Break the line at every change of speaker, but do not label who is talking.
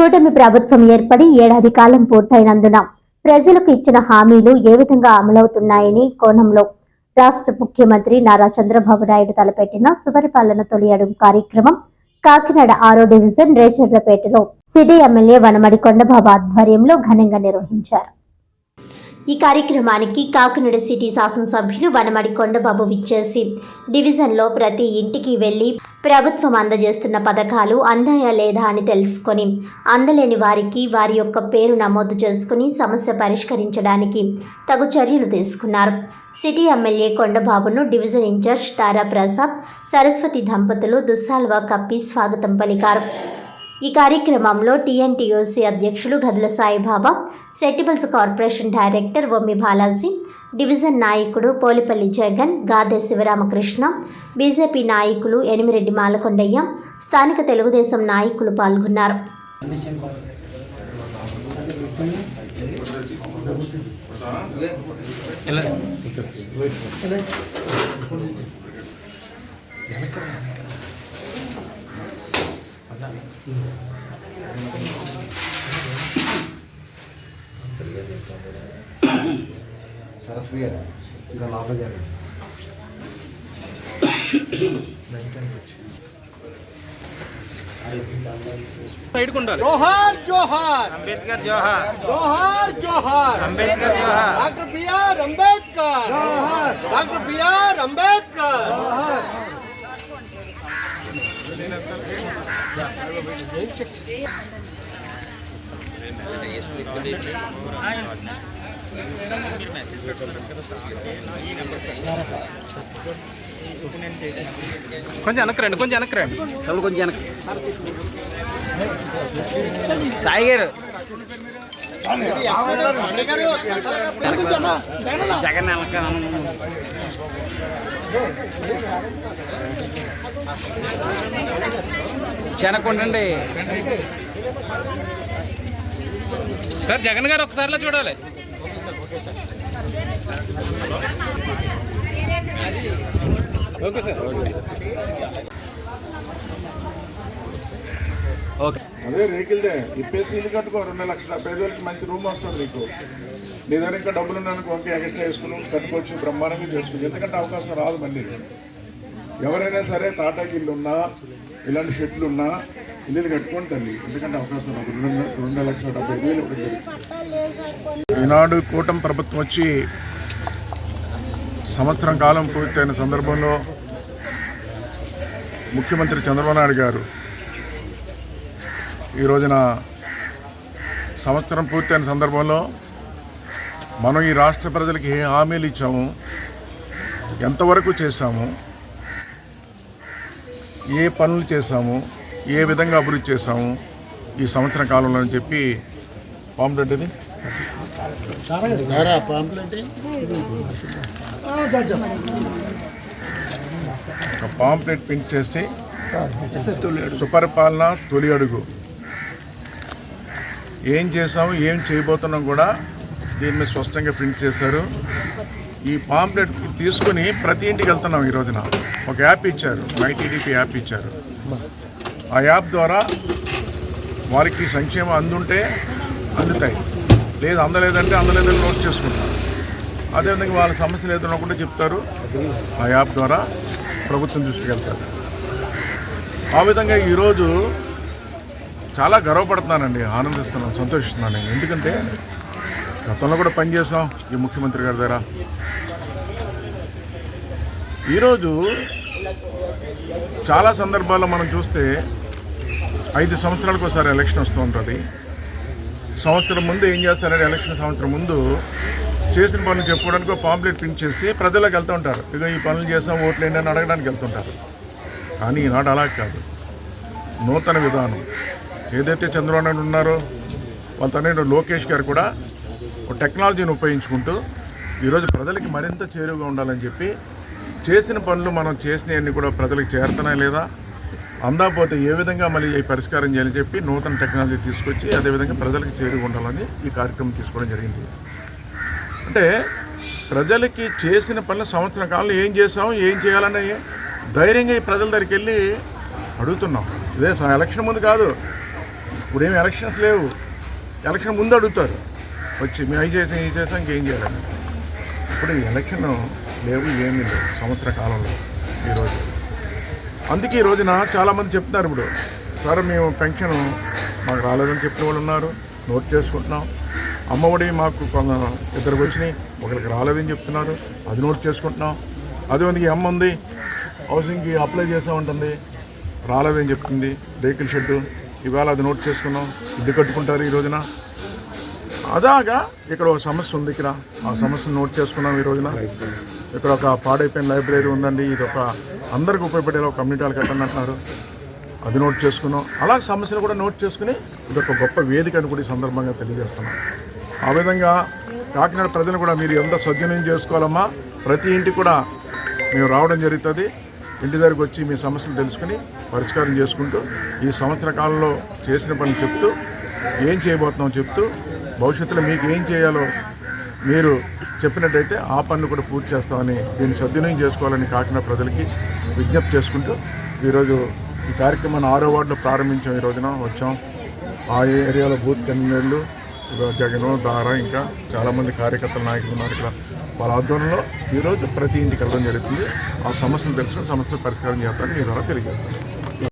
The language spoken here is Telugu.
కూటమి ప్రభుత్వం ఏర్పడి ఏడాది కాలం పూర్తయినందున ప్రజలకు ఇచ్చిన హామీలు ఏ విధంగా అమలవుతున్నాయని కోణంలో రాష్ట్ర ముఖ్యమంత్రి నారా చంద్రబాబు నాయుడు తలపెట్టిన సుపరిపాలన తొలి అడుగు కార్యక్రమం కాకినాడ ఆరో డివిజన్ రేచర్లపేటలో సిటీ ఎమ్మెల్యే వనమడి కొండబాబు ఆధ్వర్యంలో ఘనంగా నిర్వహించారు. ఈ కార్యక్రమానికి కాకినాడ సిటీ శాసనసభ్యులు వనమడి కొండబాబు విచ్చేసి డివిజన్లో ప్రతి ఇంటికి వెళ్ళి ప్రభుత్వం అందజేస్తున్న పథకాలు అందాయా లేదా అని తెలుసుకొని అందలేని వారికి వారి యొక్క పేరు నమోదు చేసుకుని సమస్య పరిష్కరించడానికి తగు చర్యలు తీసుకున్నారు. City MLA కొండబాబును division in charge Tara Prasad Saraswati దంపతులు దుస్సాల్వా కప్పి స్వాగతం పలికారు. ఈ కార్యక్రమంలో టీఎన్టీయూసీ అధ్యక్షులు గదుల Saibaba సెట్టిబల్స్ corporation director Bommi Balaji division నాయకుడు పోలిపల్లి జగన్ గాదె శివరామకృష్ణ బీజేపీ నాయకులు ఎనిమిరెడ్డి మాలకొండయ్య స్థానిక తెలుగుదేశం నాయకులు పాల్గొన్నారు.
సరస్వతి గారు ఇంకా లోపల గారు
సైడ్ ఉండాలి
జోహార్ జోహార్
అంబేద్కర్ జోహార్
జోహార్ జోహార్
అంబేద్కర్ జోహార్
doctor BR Ambedkar doctor BR Ambedkar
కొంచెం వెనక్కి రండి కొంచెం వెనక్కి రండి.
తమ్ముడు కొంచెం వెనక్కి. సాయి గారు. వెనక జగన్ వెనక వెనక్కుండండి
సార్ జగన్ గారు ఒకసారిలో చూడాలి. Okay sir.
ఓకే.
అదే రేకిల్దే ఇప్పేసి ఇల్లు కట్టుకో రెండు లక్షల వేలకి మంచి రూమ్ వస్తుంది నీకు. నీ దగ్గర ఇంకా డబ్బులు ఉన్నానికి ఓకే ఎక్స్ట్రా వేసుకుని కట్టుకోవచ్చు బ్రహ్మాండంగా చేసుకోవచ్చు ఎందుకంటే అవకాశం రాదు మళ్ళీ. ఎవరైనా సరే తాటాకి ఇల్లు ఉన్నా ఇలాంటి షెడ్లు ఉన్నా ఇల్లు కట్టుకోండి తల్లి. ఎందుకంటే అవకాశం రెండు రెండు లక్షల డెబ్బై ఐదు వేలు ఈనాడు కూటమి ప్రభుత్వం వచ్చి సంవత్సరం కాలం పూర్తయిన సందర్భంలో ముఖ్యమంత్రి చంద్రబాబు నాయుడు గారు ఈ రోజున సంవత్సరం పూర్తయిన సందర్భంలో మనం ఈ రాష్ట్ర ప్రజలకి ఏ హామీలు ఇచ్చాము ఎంతవరకు చేశాము ఏ పనులు చేశాము ఏ విధంగా అభివృద్ధి చేశాము ఈ సంవత్సర కాలంలో అని చెప్పి పాంప్లెట్ ఇది. ఒక పాంప్లెట్ ప్రింట్ చేసి సుపరిపాలన తొలి అడుగు. ఏం చేసాము ఏం చేయబోతున్నాం కూడా దీని మీద స్పష్టంగా ప్రింట్ చేశారు. ఈ పాంప్లెట్ తీసుకుని ప్రతి ఇంటికి వెళ్తున్నాం ఈ రోజున. ఒక యాప్ ఇచ్చారు ఐటీడీపీ యాప్ ఇచ్చారు. ఆ యాప్ ద్వారా వారికి సంక్షేమం అందుంటే అందుతాయి. లేదు అందలేదంటే అందలేదని నోట్ చేసుకుంటారు. అదేవిధంగా వాళ్ళ సమస్యలు ఏదైనా కూడా చెప్తారు. ఆ యాప్ ద్వారా ప్రభుత్వం దృష్టికి వెళ్తారు. ఆ విధంగా ఈరోజు చాలా గర్వపడుతున్నానండి ఆనందిస్తున్నాను సంతోషిస్తున్నాను. నేను ఎందుకంటే గతంలో కూడా పనిచేసాం ఈ ముఖ్యమంత్రి గారి దగ్గర. ఈరోజు చాలా సందర్భాల్లో మనం చూస్తే ఐదు సంవత్సరాలకు ఒకసారి ఎలక్షన్ వస్తూ ఉంటుంది. సంవత్సరం ముందు ఏం చేస్తారంటే ఎలక్షన్ సంవత్సరం ముందు చేసిన పనులు చెప్పుకోవడానికి ఒక పాంప్లెట్ ప్రింట్ చేసి ప్రజలకు వెళ్తూ ఉంటారు. ఇక ఈ పనులు చేసాం ఓట్లు ఏంటి అని అడగడానికి వెళ్తుంటారు కానీ ఈనాడు అలా కాదు. నూతన విధానం. ఏదైతే చంద్రబాబు నాయుడు ఉన్నారో వాళ్ళ తండ్రి లోకేష్ గారు కూడా టెక్నాలజీని ఉపయోగించుకుంటూ ఈరోజు ప్రజలకి మరింత చేరువగా ఉండాలని చెప్పి చేసిన పనులు మనం చేసినవన్నీ కూడా ప్రజలకు చేరుతున్నాయి లేదా? అందకపోతే ఏ విధంగా మళ్ళీ ఈ పరిష్కారం చేయాలని చెప్పి నూతన టెక్నాలజీ తీసుకొచ్చి అదేవిధంగా ప్రజలకు చేరుగా ఉండాలని ఈ కార్యక్రమం తీసుకోవడం జరిగింది. అంటే ప్రజలకి చేసిన పనులు సంవత్సరం కాలంలో ఏం చేసాం ఏం చేయాలని ధైర్యంగా ఈ ప్రజల దగ్గరికి వెళ్ళి అడుగుతున్నాం. ఇదే ఎలక్షన్ ముందు కాదు ఇప్పుడు ఏమి ఎలక్షన్స్ లేవు. ఎలక్షన్ ముందు అడుగుతారు. వచ్చి మేము అవి చేసాం ఇది చేసాం ఇంకేం చేయాలని ఇప్పుడు ఈ ఎలక్షన్ లేవు ఏమీ లేవు సంవత్సర కాలంలో ఈరోజు అందుకే ఈ రోజున చాలామంది చెప్తున్నారు ఇప్పుడు సార్ మేము పెన్షన్ మాకు రాలేదని చెప్పిన వాళ్ళు ఉన్నారు నోట్ చేసుకుంటున్నాం. అమ్మఒడి మాకు కొంత ఇద్దరికి వచ్చినాయి ఒకరికి రాలేదని చెప్తున్నారు అది నోట్ చేసుకుంటున్నాం. అదే మనకి అమ్మ ఉంది హౌసింగ్కి అప్లై చేసామంటుంది రాలేదని చెప్తుంది వెహికల్ షెడ్ ఇవాళ అది నోట్ చేసుకున్నాం ఇల్లు కట్టుకుంటారు ఈ రోజున. అదాగా ఇక్కడ ఒక సమస్య ఉంది ఇక్కడ. ఆ సమస్యను నోట్ చేసుకున్నాం ఈ రోజున. ఇక్కడ ఒక పాడైపోయిన లైబ్రరీ ఉందండి. ఇది ఒక అందరికి ఉపయోగపడేలా ఒక కమ్యూనిటీ వాళ్ళు కట్టండి అంటున్నారు. అది నోట్ చేసుకున్నాం. అలా సమస్యలు కూడా నోట్ చేసుకుని ఇది ఒక గొప్ప వేదిక అని కూడా ఈ సందర్భంగా తెలియజేస్తున్నాం. ఆ విధంగా కాకినాడ ప్రజలు కూడా మీరు ఎంత సద్వినియోగం చేసుకోవాలమ్మా ప్రతి ఇంటికి కూడా మేము రావడం జరుగుతుంది. ఇంటి దగ్గరికి వచ్చి మీ సమస్యలు తెలుసుకుని పరిష్కారం చేసుకుంటూ ఈ సంవత్సర కాలంలో చేసిన పని చెప్తూ ఏం చేయబోతున్నాం చెప్తూ భవిష్యత్తులో మీకు ఏం చేయాలో మీరు చెప్పినట్టయితే ఆ పనులు కూడా పూర్తి చేస్తామని దీన్ని సద్వినియోగం చేసుకోవాలని కాకినాడ ప్రజలకి విజ్ఞప్తి చేసుకుంటూ ఈరోజు ఈ కార్యక్రమాన్ని ఆరో వార్డులో ప్రారంభించాం. ఈ రోజున వచ్చాం. ఆ ఏరియాలో బూత్ కన్వీనర్లు జగన్ జగను దార ఇంకా చాలామంది కార్యకర్తల నాయకులు ఉన్నారు ఇక్కడ. వాళ్ళ ఆధ్వర్యంలో ఈరోజు ప్రతి ఇంటికి వెళ్ళడం జరుగుతుంది. ఆ సమస్యలు తెలుసుకుని సమస్యలు పరిష్కారం చేస్తారని మీ ద్వారా తెలియజేస్తాను